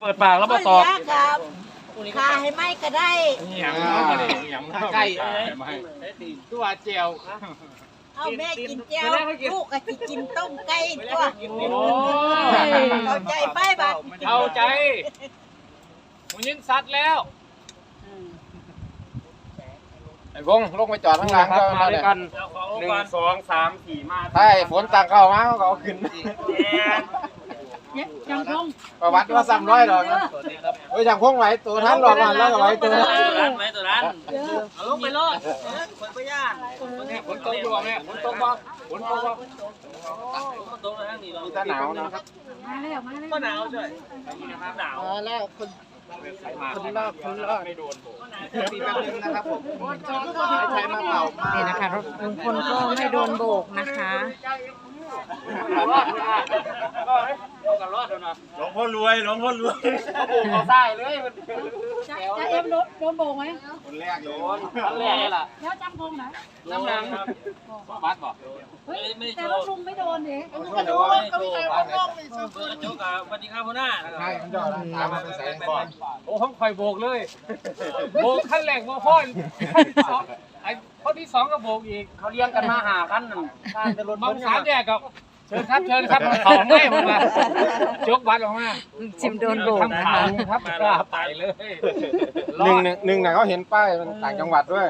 เปิดปากแล้วมาตอบยากครับคาให้ไหมก็ได้อย่างนั้นก็เลยอย่างนั้นไก่ไม่ตัวเจียวเอาแม่กินแก้วลูกก็จะกินต้มไก่ตัวโอ้เข้าใจไปบัดเข้าใจหมูยินสัตว์แล้วไอ้วงลงไปจอดข้างหลังก็มาด้วยกันหนึ่งสองสามสี่มาถ้าไอ้ฝนต่างเข้ามาเขาก็เอาขึ้น จังพงประวัติว่าซ้ำร้อยดอกนะเฮ้ยช่างพงไหวตัวท่านหลอกมันแล้วก็ไหวตัวร้านไหมตัวร้านเอาลงไปรอดคนไปย่านฝนตกอยู่แม่ฝนตกบ่ฝนตกบ่ตรงนั้นนี่เรามีแต่หนาวนะครับมาแล้วมาแล้วก็หนาวใช่หนาวอ๋อแล้วคน คนรอดคนรอดไม่โดนมีแป๊บนึงนะครับผมใช้มาเป่ามานี่นะคะลุงพลก็ไม่โดนโบกนะคะรอดเอากันรอดแล้วนะหลวงพ่อรวยหลวงพ่อรวยเขาใต้เลยมันจะจะเอ็มโดนโดนโบกไหมคนแรกโดนอันแรกนี่แหละแล้วจังพงไหนน้ำหนังบัดบอกเฮ้ยแต่ว่าลุงไม่โดนเองไม่โดนก็ไม่ใช่ว่าลงเลยเบอร์จุกอะสวัสดีครับพ่อหน้าใช่มันจอดถามมาเป็นแสนก่อนโอ้ผมคอยโบกเลย โบกขั้นแรกโบกพ่อขั้นที่สองไอ้ข้อที่สองก็โบกอีกเขาเลี้ยงกันมาหากันนั่นการจะรถบางสามแยกกับ เชิญครับเชิญครับเขาไม่ผมมายกบัตรออกมาจิมโดนโบกนะทำคะข่าวครับกล้าไปเลยหนึ่งหนึ่งหนึ่งน่ะเขาเห็นป้ายมันต่างจังหวัดด้วย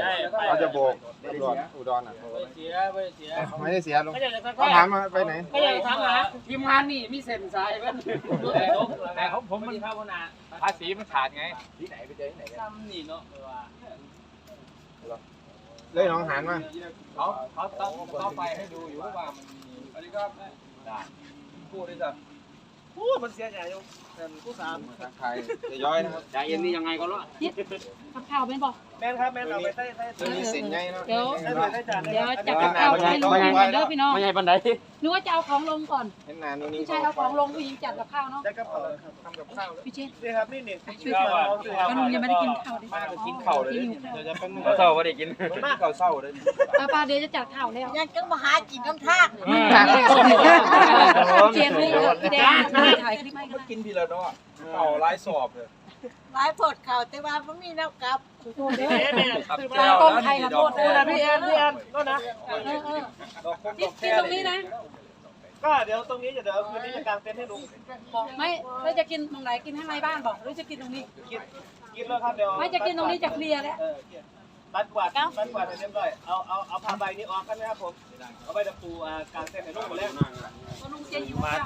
เขาจะโบกตำรวจอุดรอะไม่เสียไม่เสียไม่ได้เสียลงไม่อยากจะเขาถามมาไปไหนไม่อยากจะถามหาทีมงานนี่มีเส้นสายเป็นแต่ของผมสวัมัสนดีครับพ่อหน้าภาษีมันขาดไง ซ้ำนี่เนาะว่าเลยหน้องหานมาเขาเขาต้องเขาไปให้ดูอยู่ว่ามันมีส วัสดีครับพูดได้จ้ะพูดมันเสียใจอยู่เป็นผู้สามทักทายจะย้อยนะครับใจเย็นนี่ยังไงก็รอดกับข่าวเป็นบอก แม่นครับแม่นเอาไปใส่ใส่ตัวนี้สินใหญ่เนาะเดี๋ยวใส่ใส่จานเดี๋ยวจะกับข่าวให้ลุงก่อนเด้อพี่น้องไม่ใช่ปันไดนึกว่าจะเอาของลงก่อนเห็นนานตัวนี้ผู้ชายเอาของลงผู้หญิงจัดกับข้าวเนาะได้กับเขาทำกับข้าวพี่เชษนี่ครับนี่นี่ช่วยกันเพราะลุงยังไม่ได้กินข้าวดิมากกินข้าวเลยหิวข้าวเดี๋ยวจะเป็นข้าวเศร้าไม่ได้กินมากข้าวเศร้าเลยป้าป้าเดี๋ยวจะจัดข้าวแล้วยังก็มาหากินน้ำทากเชียงเลยแดงถ่ายคลิปให้กันกินพีละเนาะข้าวไร้สอบเลย หลายผดเข่าแต่ว่าไม่มีน้ำกลับโทษเด้อตาตากล้องใครนะโทษเด้อพี่แอนพี่แอนก็นะเออเออกินกินตรงนี้นะ ก็เดี๋ยวตรงนี้เดี๋ยวคืนนี้จะกางเต็นท์ให้ลุงบอกไม่เราจะกินตรงไหนกินข้างในบ้านบอกหรือจะกินตรงนี้กินกินแล้วครับเดี๋ยวไม่จะกินตรงนี้จะเคลียร์แล้วเออปัดกวาดปัดกวาดให้เรียบร้อยเอาเอาเอาผ้าใบนี้ออกกันนะครับผมเอาไปจะปูกางเต็นท์ให้ลุงหมดแล้วมา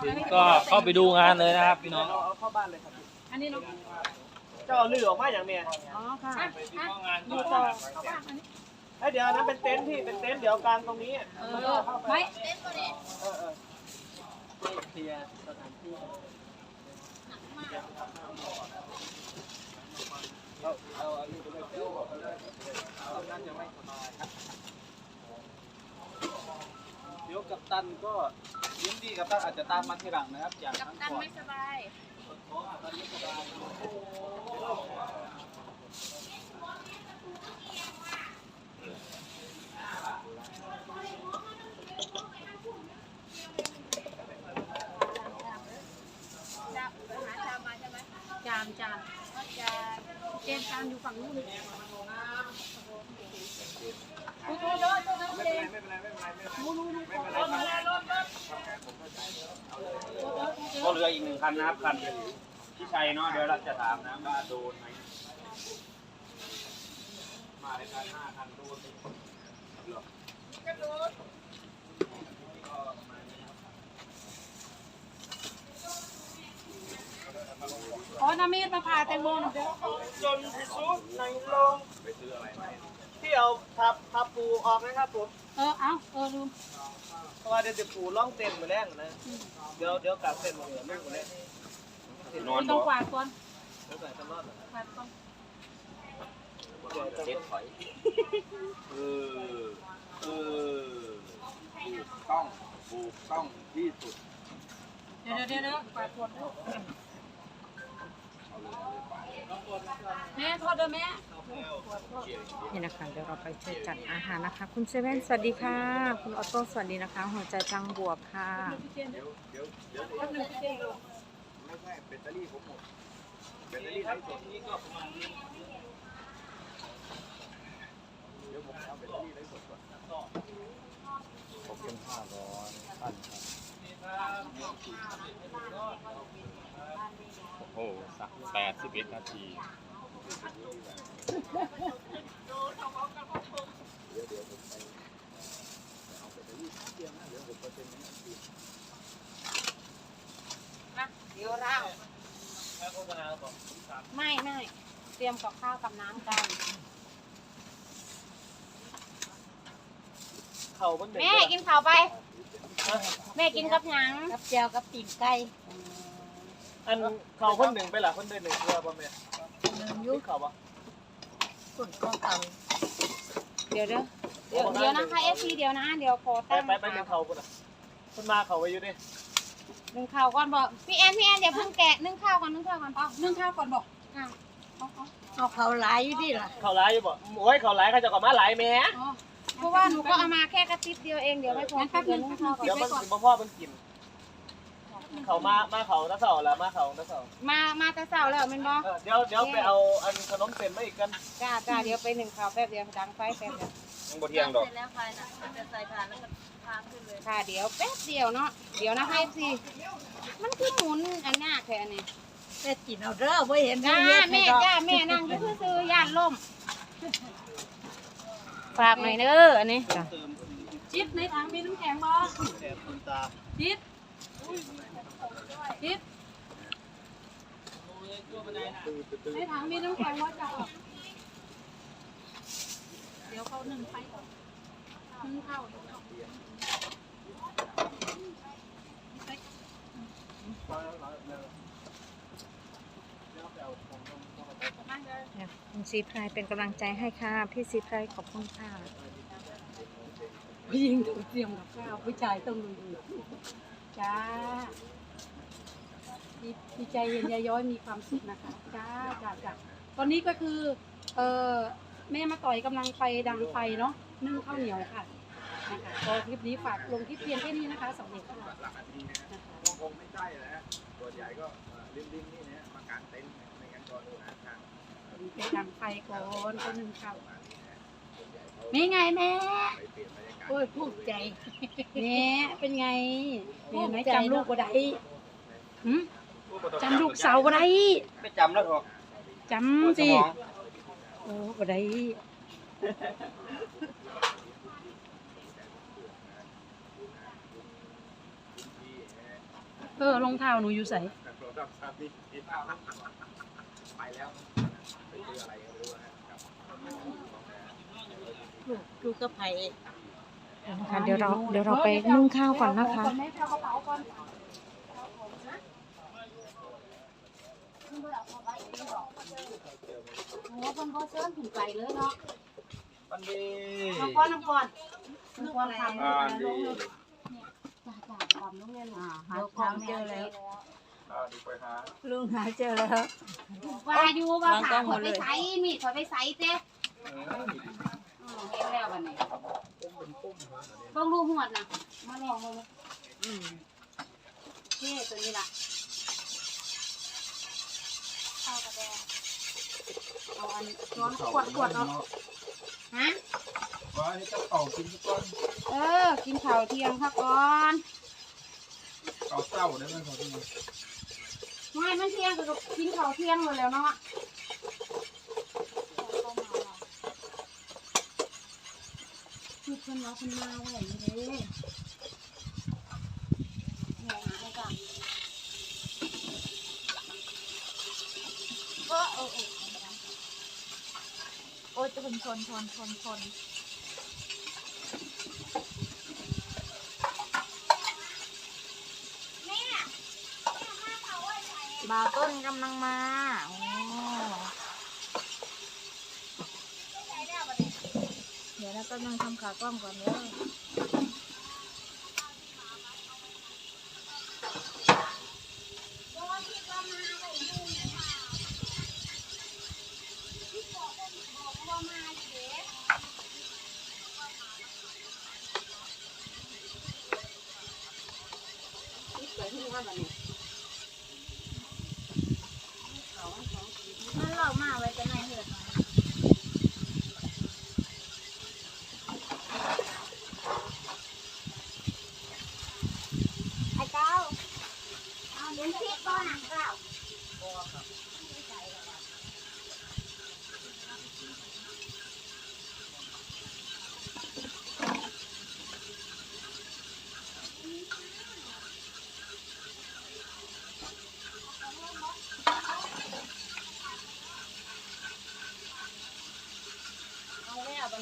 ถึงก็เข้าไปดูงานเลยนะครับพี่น้องเอาเข้าบ้านเลยครับอันนี้เนาะ เจ้าเลือออกมาอย่างเนี้ยอ๋อค่ะอะงานดูต่อเข้าบ้านอันนี้ไอ้เดี๋ยวนั้นเป็นเต็นท์ที่เป็นเต็นท์เดี๋ยวกลางตรงนี้เออไม่เออเออเคลียร์สถานที่เอาเอาอันนี้ไปเลยเอานั่นยังไม่สบายครับเดี๋ยวกัปตันก็ยินดีกัปตันอาจจะตามมาทีหลังนะครับ อย่างนั้นก่อนไม่สบาย จานจานเกมจานอยู่ ฝั่งนู้นดูดูเยอะตรงนั้นเองนู้นนู้นนู้นก็เหลืออีกหนึ่งคันนะครับคันพี่ชัยเนาะเดี๋ยวเราจะถามนะว่าโดนไหมมาในคันห้าคันโดนไหม อ๋อน้ำมีดมาผ่าแตงโมหน่อยเด้อจนที่สุดในโลกไปซื้ออะไรที่เอาทับทับปูออกนะครับผม เออ เอาเออลืมเพราะว่าเดี๋ยวจะปูล่องเต็นมาแรงนะ เดี๋ยวเดี๋ยวกลับเต็นมาเหลือลูกมาแรงไม่ต้องกวาดก่อนเดี๋ยวใส่ตลอดเลยกวาดก่อนเซ็ตถอยเออเออถูกต้องถูกต้องที่สุด เดี๋ยวเดี๋ยวเดี๋ยวกวาดก่อนเด้อ แม่โทษเด้อแม่นี่นะคะเดี๋ยวเราไปช่วยจัดอาหารนะคะ คุณเซเว่นสวัสดีค่ะ คุณออโต้สวัสดีนะคะ หัวใจพลังบวกค่ะแป๊บนึงพี่เจนไม่ใช่แบตเตอรี่ผมหมดแบตเตอรี่ไร้สดนี่ก็ประมาณนี้เดี๋ยวผมเอาแบตเตอรี่ไร้สดก่อนขอบคุณห้าร้อยพัน โอ้โหสักแปดสิบเอ็ดนาทีนะเดี๋ยวเราไม่ไม่เตรียมกับข้าวกับน้ำกันเข่ามันเด็กแม่กินข้าวไป แม่กินกับหยังกับเจียวกับปีกไก่ อันเข่าคนหนึ่งไปหล่ะคนเดินหนึ่งเพื่อป่ะแม่ยุเข่าป่ะฝุ่นก็เก่าเดี๋ยวเดี๋ยวเดี๋ยวเดี๋ยวนะคะเอฟซีเดี๋ยวนะเดี๋ยวขอไปตั้งไปไปหนึ่งเข่าคนอะคนมาเข่าไว้อยู่ดินึ่งข้าวก่อนบอกพี่แอนพี่แอนอย่าเพิ่งแกะนึ่งข้าวก่อนนึ่งข้าวก่อนอ๋อนึ่งข้าวก่อนบอกอะเอาเอาเอาเขาหลายอยู่ดิล่ะเข่าร้ายอยู่บ่โอ้ยเข่าร้ายเขาจะกลับมาหลายแม่อ๋อเพราะว่าหนูก็เอามาแค่กระติบเดียวเองเดี๋ยวไม่พอเดี๋ยวนึ่งข้าวก่อนเดี๋ยวมันสิบ่พ่อมันกิน เขามามาเขาตะเสาแล้วมาเขาตะเสามามาแต่เช้าแล้วแมันบอกเออเดี๋ยวเดี๋ยวไปเอาอันขนมเส้นมาอีกกันจ้าจ้าเดี๋ยวไปหนึ่งข้าวแป๊บเดียวดังไฟแป๊บเดียวยังบ่เที่ยงดอก เสร็จแล้วไฟน่ะมันจะใส่ถ่านแล้วก็ทานขึ้นเลย ค่ะเดี๋ยวแป๊บเดียวเนาะเดี๋ยวนะให้สิมันคือหมุนอันเนี้ยแค่นี้แม่กินเอาเด้อบ่เห็นจ้าเฮ็ดให้แม่ดอกจ้าแม่นั่งอยู่ซื่อๆย่านล่มฝากหน่อยเด้ออันนี้จ้ะจิ๊บในถังมีน้ำแข็งบ่แสบคุณตา จิ๊บ จิ๊บในถังมีน้ำแข็งบ่าจ้าเดี๋ยวเขาหนึ่งไปก่อนนึ่งข้านี่ยคุณซีไพรเป็นกำลังใจให้ค่ะ พี่ซีไพรขอบคุณค่ะผู้หญิงต้องเตรียมกับข้าวผู้ชายต้องดู จ้าดีดีใจเห็นยายย้อยมีความสุขนะคะ จ้าจ้าจ้าตอนนี้ก็คือ เออแม่มาต่อยกำลังไปดังไฟเนาะนึ่งข้าวเหนียวค่ะนะคะก็คลิปนี้ฝากลงคลิปเพียงแค่นี้นะคะสำเร็จค่ะนะคะคงไม่ใช่แล้วฮะตัวใหญ่ก็ริมริมๆนี่นะมากางเต็นท์ไม่งั้นก็ดูหาทาง ไปดังไฟก่อนก็นึ่งข้าวนี่ไงแม่ไปเปลี่ย นบรรยากาศโอ้ยภูมิใจแม่เป็นไงแม่ไหมจำลูกบ่ได้หึจำลูกสาวบ่ได้ไม่จำแล้วหรอกจำสิโอ้บ่ได้เออรองเท้าหนูอยู่ใส่ไปแล้วไปซื้ออะไรก็ไม่รู้นะครับ ลูกลูกก็ไผ่นะคะเดี๋ยวเราเดี๋ยวเราไปนึ่งข้าวก่อนนะคะแม่เอากระเป๋าก่อนโอ้คนเขาเชิญถึงไกลเลยเนาะมันดีน้ำก้อนน้ำก้อนน้ำก้อนทำอ่าลดีงเลยจ้าจ้าความลงเลยอ่าหาของเจอแล้วอ่าดีไปหาลุงหาเจอแล้วว่าอยู่ว่าถามคนไปใส่มีดคนไปใส่เจ๊ อืมเห็นแล้ววันนี้เบิ่งรูปหวดนะมาลองมาเลยอืมเท่ตัวนี้ล่ะข้าวกระแดงเอาอันร้อนขวดขวดเอาฮะว่าให้เจ้าเต่ากินสักก้อนเออ กินข้าวเที่ยงค่ะก่อนเต่าเต้าได้ไหมครับพี่ไม่มันเที่ยงก็กินข้าวเที่ยงเลยแล้วเนาะ คนเราคนมาไว้อย่างนี้เลยเนี่ยหาให้ก่อนก็เออเออโอ้ยจะเป็นชนชนชนชนบ่าวต้นกำลังมาโอ้ เดี๋ยวเราก็นั่งทำขากล้องก่อนเด้อเ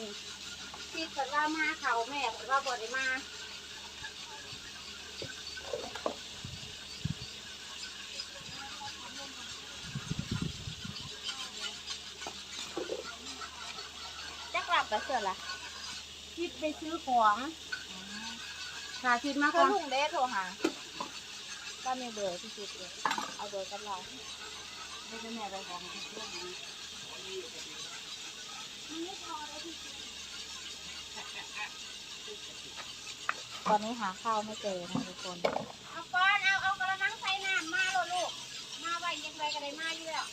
อาแล้วบัดนี้คิดเพิ่นว่ามาเขาแม่เพิ่นว่าบ่ได้มาจะกลับกับเสือละคิดไปซื้อของค่ะคิดมาเธก่ออนลุงเด้โทรหาก็มีเบอร์ที่คิดเลยเอาเบอร์กับเราไม่ได้แม่ไปของที่เรื่องนี้ ตอนนี้หาข้าวไม่เจอนะทุกคน เอาก้อนเอาเอากระมังใส่น้ำมาโลยลูก มาไว้ยังไงก็ได้มาอยู่แล้ว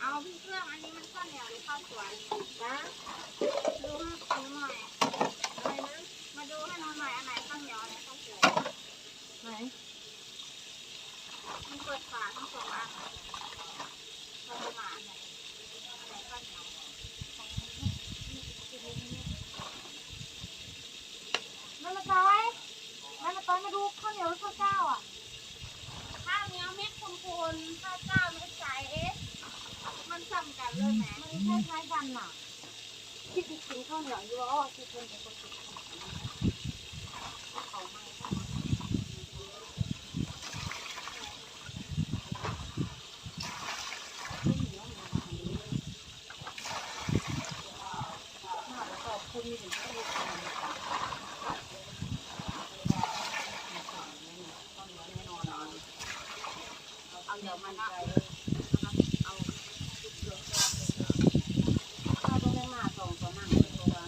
เอะพี่เครื่องอันนี้มันข้าวเหนียวหรือข้าวสวยนะดูให้หนูหน่อยอะไรนะมาดูให้หนูหน่อยอันไหนข้าวเหนียวอันไหนข้าวสวย ไหน มันเปิดฝาทั้งสองอันเราจะมาอันไหนอันไหนข้าวเหนียวนั่นมาต้อยนั่นมาต้อยมาดูข้าวเหนียวหรือข้าวเจ้าอะ ข้าวเหนียวเม็ดคุณๆข้าวเจ้าเม็ดใสเอ๊ะมันซ้ำกันเลยไหมมันคล้ายๆกันน่ะ คิดกินข้าวเหนียวอยู่ว่าอ๋อคิดเพิ่นเป็นคนกิน เอาเดี๋ยวมันใจ ข้าวต้องได้มาสองตัวนั่งเลยเพราะว่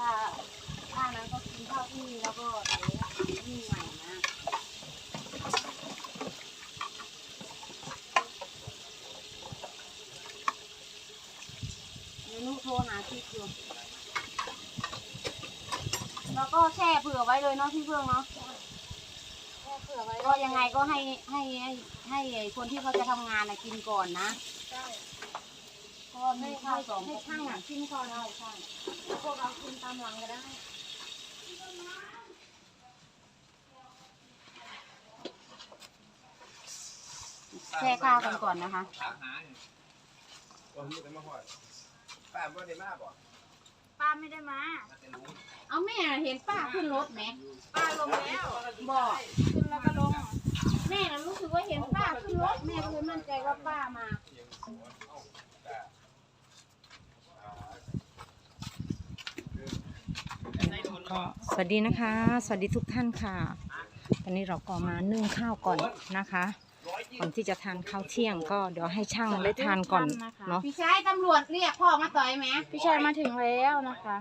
า ถ้าถ้านั้นก็กินข้าวที่นี่แล้วก็เดี๋ยวนี่ใหม่นะเมนูโทรหาคิดอยู่แล้วก็แช่เผื่อไว้เลยเนาะพี่เพื่องเนาะแค่เผื่อไว้ก็ยังไงก็ให้ให้ให้ให้ไอ้คนที่เขาจะทำงานนะกินก่อนนะ ใช่เพราะว่ามีข้าวสองให้ช่างอะกินก่อนได้ใช่พวกเรากินตามหลังก็ได้แช่ข้าวกันก่อนนะคะวันนี้เป็นมาหอดป้าบ่ได้มาบ่ป้าไม่ได้มา เอาแม่เห็นป้าขึ้นรถไหมป้าลงแล้วบอกขึ้นแล้วก็ลง แม่น่ะรู้สึกว่าเห็นป้าขึ้นรถแม่ก็เลยมั่นใจว่าป้ามา ก็ สวัสดีนะคะ สวัสดีทุกท่านค่ะ ตอนนี้เราก็มานึ่งข้าวก่อนนะคะก่อนที่จะทานข้าวเที่ยงก็เดี๋ยวให้ช่างได้ทานก่อนเนาะพี่ชายตำรวจเรียกพ่อมาต่อยไหมพี่ชายมาถึงแล้วนะคะ